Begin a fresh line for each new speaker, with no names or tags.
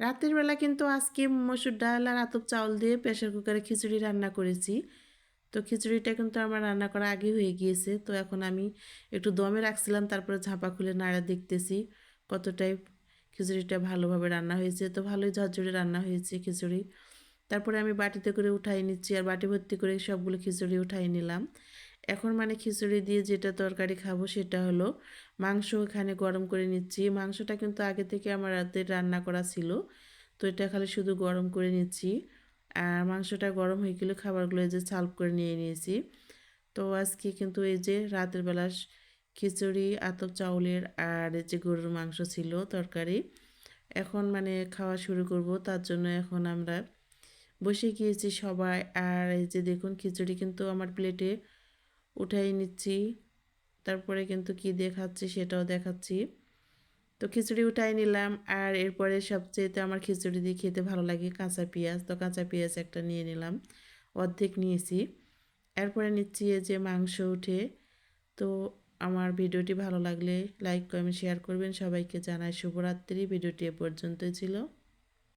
রাতের বেলা কিন্তু আজকে মসুর ডাল আর আতপ চাউল দিয়ে প্রেশার কুকারে খিচুড়ি রান্না করেছি। তো খিচুড়িটা কিন্তু আমার রান্না করা আগে হয়ে গিয়েছে। তো এখন আমি একটু দমে রাখছিলাম, তারপরে ঝাঁপা খুলে নাড়া দেখতেছি কতটাই খিচুড়িটা ভালোভাবে রান্না হয়েছে। তো ভালোই ঝরঝরে রান্না হয়েছে খিচুড়ি। তারপরে আমি বাটিতে করে উঠাই নিচ্ছি আর বাটি ভর্তি করে সবগুলো খিচুড়ি উঠাই নিলাম। এখন মানে খিচুড়ি দিয়ে যেটা তরকারি খাব সেটা হলো মাংস এখানে গরম করে নিচ্ছি। মাংসটা কিন্তু আগে থেকে আমার রাতে রান্না করা ছিল, তো এটা খালি শুধু গরম করে নিচ্ছি। আর মাংসটা গরম হয়ে গেলে খাবারগুলো এই যে সার্ভ করে নিয়ে নিয়েছি। তো আজকে কিন্তু এই যে রাতের বেলা খিচুড়ি, আতপ চাউলের আর এই যে গরুর মাংস ছিল তরকারি, এখন মানে খাওয়া শুরু করব। তার জন্য এখন আমরা বসে গিয়েছি সবাই। আর এই যে দেখুন খিচুড়ি কিন্তু আমার প্লেটে উঠাই নিচ্ছি। তারপরে কিন্তু কি দেখাচ্ছি সেটাও দেখাচ্ছি। তো খিচুড়ি উঠাই নিলাম আর এরপরে সবচেয়েতে আমার খিচুড়ি দিয়ে খেতে ভালো লাগে কাঁচা পেঁয়াজ। তো কাঁচা পেঁয়াজ একটা নিয়ে নিলাম, অর্ধেক নিয়েছি। এরপরে নিচ্ছি যে মাংস উঠে। তো আমার ভিডিওটি ভালো লাগলে লাইক, কমেন্ট, শেয়ার করবেন। সবাইকে জানাই শুভরাত্রি। ভিডিওটি এ পর্যন্তই ছিল।